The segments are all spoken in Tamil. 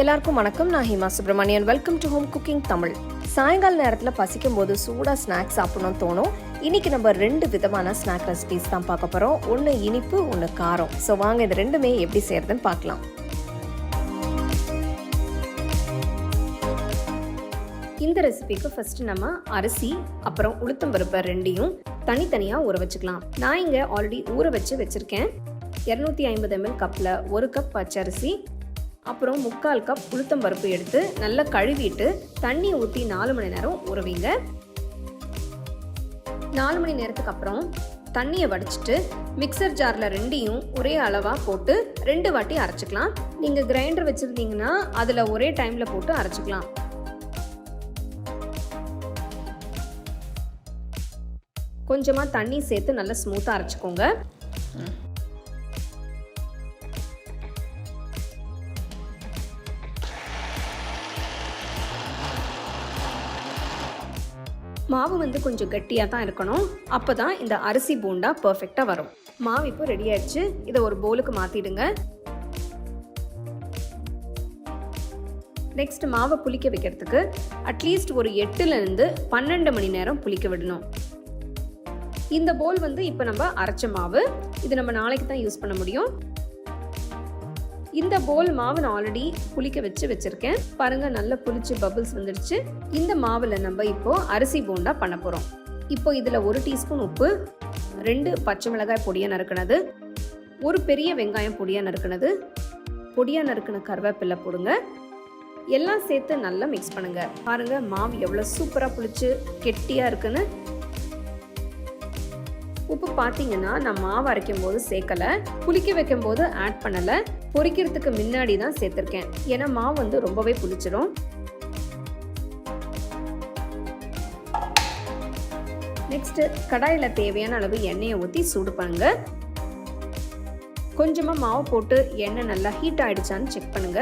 எல்லாருக்கும் வணக்கம். நான் Hima Subramanian. Welcome to home cooking Tamil சாயங்கால நேரத்தில் பசிக்கும் போது சூடாக ஸ்நாக்ஸ் சாப்பிடணும்னு தோணும். இன்னைக்கு நம்ம ரெண்டு விதமான ஸ்நாக் ரெசிபிஸ் தான் பார்க்க போகிறோம் ஒன்று இனிப்பு ஒன்று காரம். ஸோ வாங்க இது ரெண்டுமே எப்படி செய்யறதுன்னு பார்க்கலாம். இந்த ரெசிபிக்கு ஃபர்ஸ்ட் நம்ம அரிசி அப்புறம் உளுத்தம்பருப்பை ரெண்டையும் தனித்தனியாக ஊற வச்சுக்கலாம். நான் இங்கே ஆல்ரெடி ஊற வச்சு வச்சுருக்கேன். இரநூத்தி ஐம்பது எம்எல் கப்பில் ஒரு கப் பச்சரிசி அப்புறம் முக்கால் கப் உளுத்தம்பருப்பு எடுத்து நல்லா கழுவிட்டு தண்ணி ஊற்றி நாலு மணி நேரம் உறவிங்க நாலு மணி நேரத்துக்கு அப்புறம் தண்ணியை வடிச்சிட்டு மிக்சர் ஜாரில் ரெண்டையும் ஒரே அளவாக போட்டு ரெண்டு வாட்டி அரைச்சிக்கலாம். நீங்கள் கிரைண்டர் வச்சுருந்தீங்கன்னா அதில் ஒரே டைமில் போட்டு அரைச்சிக்கலாம். கொஞ்சமாக தண்ணி சேர்த்து நல்லா ஸ்மூத்தாக அரைச்சிக்கோங்க. மாவு வந்து கொஞ்சம் கட்டியாக தான் இருக்கணும். அப்போ தான் இந்த அரிசி பூண்டா பர்ஃபெக்டாக வரும். மாவு இப்போ ரெடி ஆயிடுச்சு. இதை ஒரு போலுக்கு மாற்றிடுங்க நெக்ஸ்ட் மாவை புளிக்க வைக்கிறதுக்கு அட்லீஸ்ட் ஒரு எட்டுலேருந்து பன்னெண்டு மணி நேரம் புளிக்க விடணும். இந்த போல் வந்து இப்போ நம்ம அரைச்ச மாவு. இது நம்ம நாளைக்கு தான் யூஸ் பண்ண முடியும். இந்த போல் மாவு நான் ஆல்ரெடி புளிக்க வச்சு வச்சுருக்கேன். பாருங்கள் நல்லா புளிச்சு பபிள்ஸ் வந்துடுச்சு. இந்த மாவில் நம்ம இப்போது அரிசி போண்டா பண்ண போகிறோம் இப்போ இதில் ஒரு டீஸ்பூன் உப்பு ரெண்டு பச்சை மிளகாய் பொடியாக நறுக்கினது ஒரு பெரிய வெங்காயம் பொடியாக நறுக்கினது பொடியாக நறுக்கின கருவேப்பிலை போடுங்க. எல்லாம் சேர்த்து நல்லா மிக்ஸ் பண்ணுங்க. பாருங்க மாவு எவ்வளோ சூப்பராக புளிச்சு கெட்டியாக இருக்குன்னு. உப்பு பார்த்தீங்கன்னா நான் மாவு அரைக்கும் போது சேர்க்கலை. புளிக்க வைக்கும் போது ஆட் பண்ணலை. பொரிக்கிறதுக்கு முன்னாடி தான் சேர்த்துருக்கேன். ஏன்னா மாவு வந்து ரொம்பவே புளிச்சிடும் நெக்ஸ்ட் கடாயில் தேவையான அளவு எண்ணெயை ஊற்றி சூடு பண்ணுங்க. கொஞ்சமாக மாவு போட்டு எண்ணெய் நல்லா ஹீட் ஆயிடுச்சான்னு செக் பண்ணுங்க.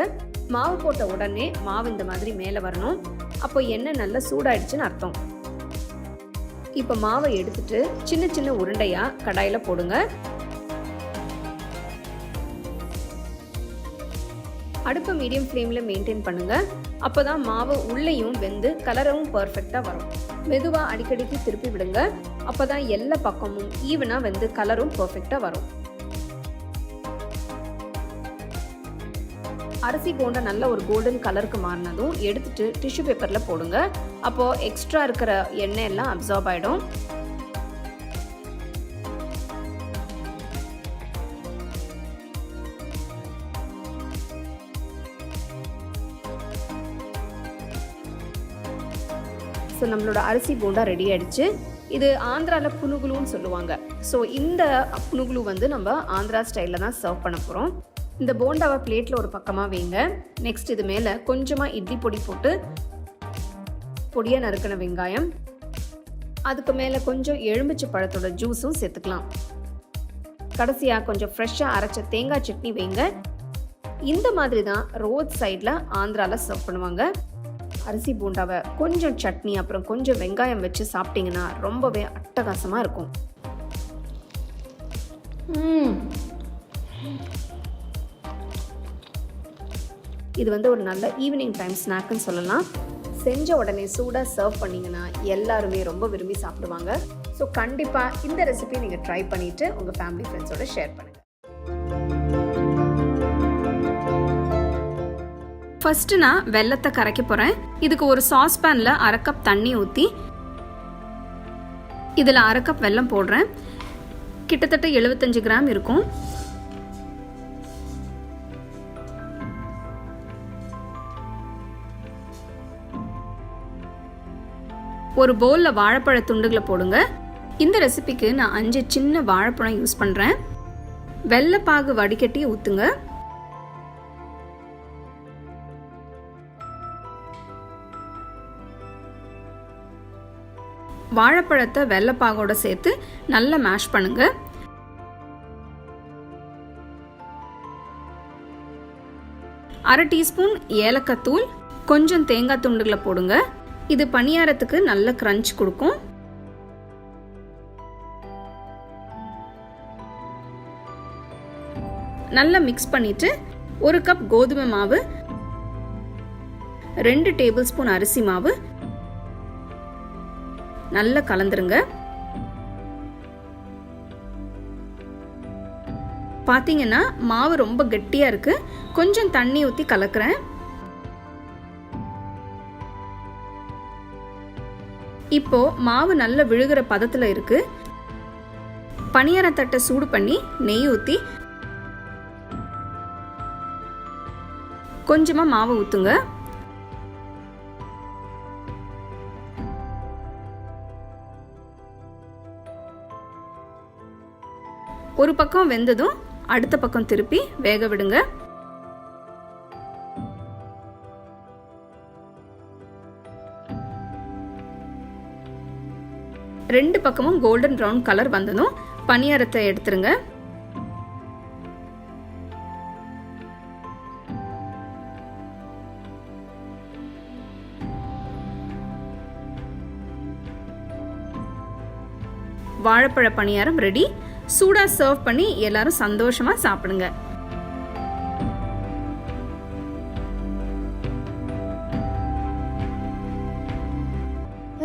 மாவு போட்ட உடனே மாவு இந்த மாதிரி மேலே வரணும். அப்போ எண்ணெய் நல்லா சூடாயிடுச்சுன்னு அர்த்தம். இப்போ மாவை எடுத்துட்டு சின்ன சின்ன உருண்டையா கடாயில போடுங்க. அடுப்பை மீடியம் ஃப்ளேமில் மெயின்டைன் பண்ணுங்கள் அப்போ தான் மாவு உள்ளேயும் வெந்து கலரும் பர்ஃபெக்டாக வரும். மெதுவாக அடிக்கடிக்கு திருப்பி விடுங்க. அப்போ தான் எல்லா பக்கமும் ஈவனாக வெந்து கலரும் பர்ஃபெக்டாக வரும். அரிசி போண்ட நல்ல ஒரு கோல்டன் கலருக்கு மாறினதும் எடுத்துட்டு டிஷ்யூ பேப்பரில் போடுங்க. அப்போது எக்ஸ்ட்ரா இருக்கிற எண்ணெய் எல்லாம் அப்சார்ப் ஆகிடும் ஸோ நம்மளோட அரிசி போண்டா ரெடி ஆயிடுச்சு. இது ஆந்திராவில் புனுகுலுன்னு சொல்லுவாங்க. ஸோ இந்த புனுகுலு வந்து நம்ம ஆந்திரா ஸ்டைலில் தான் சர்வ் பண்ண போகிறோம் இந்த போண்டாவை பிளேட்டில் ஒரு பக்கமாக வைங்க. நெக்ஸ்ட் இது மேலே கொஞ்சமாக இட்லி பொடி போட்டு பொடியாக நறுக்கின வெங்காயம். அதுக்கு மேலே கொஞ்சம் எலுமிச்சை பழத்தோட ஜூஸும் சேர்த்துக்கலாம். கடைசியாக கொஞ்சம் ஃப்ரெஷ்ஷாக அரைச்ச தேங்காய் சட்னி வைங்க. இந்த மாதிரி தான் ரோட் சைடில் ஆந்திராவில் சர்வ் பண்ணுவாங்க. அரிசி பூண்டாவை கொஞ்சம் சட்னி அப்புறம் கொஞ்சம் வெங்காயம் வச்சு சாப்பிட்டீங்கன்னா ரொம்பவே அட்டகாசமாக இருக்கும். இது வந்து ஒரு நல்ல ஈவினிங் டைம் ஸ்நாக்குன்னு சொல்லலாம். செஞ்ச உடனே சூடாக சர்வ் பண்ணிங்கன்னா எல்லாருமே ரொம்ப விரும்பி சாப்பிடுவாங்க. ஸோ கண்டிப்பாக இந்த ரெசிபி நீங்கள் ட்ரை பண்ணிவிட்டு உங்கள் ஃபேமிலி ஃப்ரெண்ட்ஸோட ஷேர் பண்ணுங்கள் ஃபஸ்ட்டு நான் வெள்ளத்தை கரைக்க போகிறேன் இதுக்கு ஒரு சாஸ்பேனில் அரை கப் தண்ணி ஊற்றி இதில் அரை கப் வெல்லம் போடுறேன். கிட்டத்தட்ட எழுபத்தஞ்சு கிராம் இருக்கும். ஒரு பவுலில் வாழைப்பழ துண்டுகளை போடுங்க. இந்த ரெசிபிக்கு நான் அஞ்சு சின்ன வாழைப்பழம் யூஸ் பண்ணுறேன் வெள்ளைப்பாகு வடிகட்டி ஊற்றுங்க வாழைப்பழத்தை வெள்ளைப்பாகோட சேர்த்து நல்லா மேஷ் பண்ணுங்க. அரை டீஸ்பூன் ஏலக்காய் தூள் கொஞ்சம் தேங்காய் துண்டுகளை போடுங்க. இது பணியாரத்துக்கு நல்ல க்ரன்ச் கொடுக்கும். நல்லா மிக்ஸ் பண்ணிட்டு ஒரு கப் கோதுமை மாவு ரெண்டு டேபிள் ஸ்பூன் அரிசி மாவு நல்லா கலந்துருங்க. பார்த்தீங்கன்னா மாவு ரொம்ப கெட்டியாக இருக்குது கொஞ்சம் தண்ணி ஊற்றி கலக்கிறேன். இப்போ மாவு நல்ல விழுகிற பதத்தில் இருக்கு. பணியாரத்தட்டை சூடு பண்ணி நெய் ஊற்றி கொஞ்சமாக மாவு ஊற்றுங்க ஒரு பக்கம் வெந்ததும் அடுத்த பக்கம் திருப்பி வேக விடுங்க. ரெண்டு பக்கமும் கோல்டன் ப்ரௌன் கலர் வந்ததும் பனியாரத்தை எடுத்துருங்க. வாழைப்பழ பணியாரம் ரெடி சூடாக சர்வ் பண்ணி எல்லாரும் சந்தோஷமாக சாப்பிடுங்க.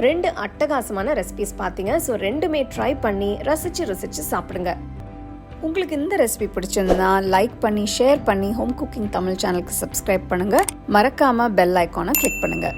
ரெண்டு அட்டகாசமான ரெசிபிஸ் பார்த்தீங்க ஸோ ரெண்டுமே ட்ரை பண்ணி ரசிச்சு ரசிச்சு சாப்பிடுங்க. உங்களுக்கு இந்த ரெசிபி பிடிச்சிருந்தா லைக் பண்ணி ஷேர் பண்ணி ஹோம் குக்கிங் தமிழ் சேனலுக்கு சப்ஸ்கிரைப் பண்ணுங்கள் மறக்காமல் பெல் ஐக்கானை கிளிக் பண்ணுங்கள்